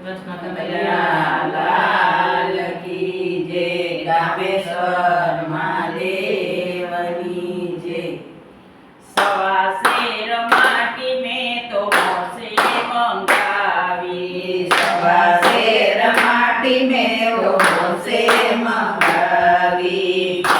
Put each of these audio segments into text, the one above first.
કૃષ્ણ કનૈયા લાલ કી જય રામેશ્વર મહાદેવની જય મેં તો ભોસલે મંગાવી સવાસેર માટી મેં તો મંગાવી.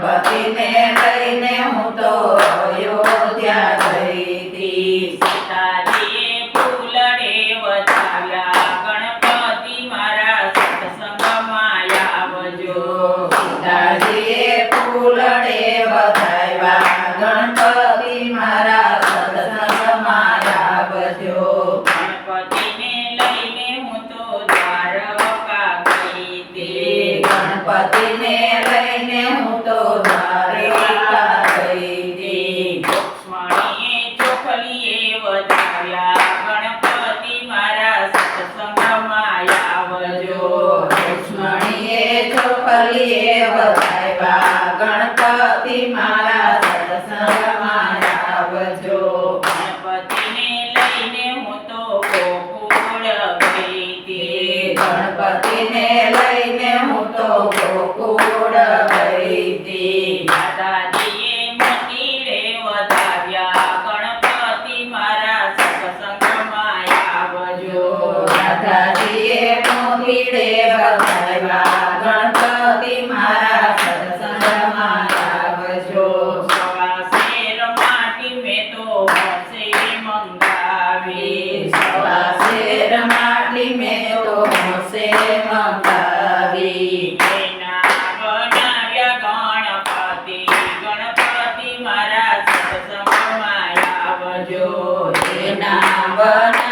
ગણપતિને લઈને હું તો અયોધ્યા ગઈ હતી સીતાજીએ ફૂલડે વધાવ્યા. ગણપતિ મારા સત્સંગમાં આવજો. સીતાજીએ ફૂલડે વધાવ્યા. ગણપતિ મારા સત્સંગમાં આવજો. ગણપતિને લઈને હું તો દ્વારકા ગઈ હતી ગણપતિને લઈને ગણપતિને લઈને હું તો ગોકુળ મોતીડે વધાવ્યા ગણપતિ મારા માટી મેં તો મંગાવી. મેં તો મંગાવી. ગણપતિ. ગણપતિ મારા એના બનાવ્યા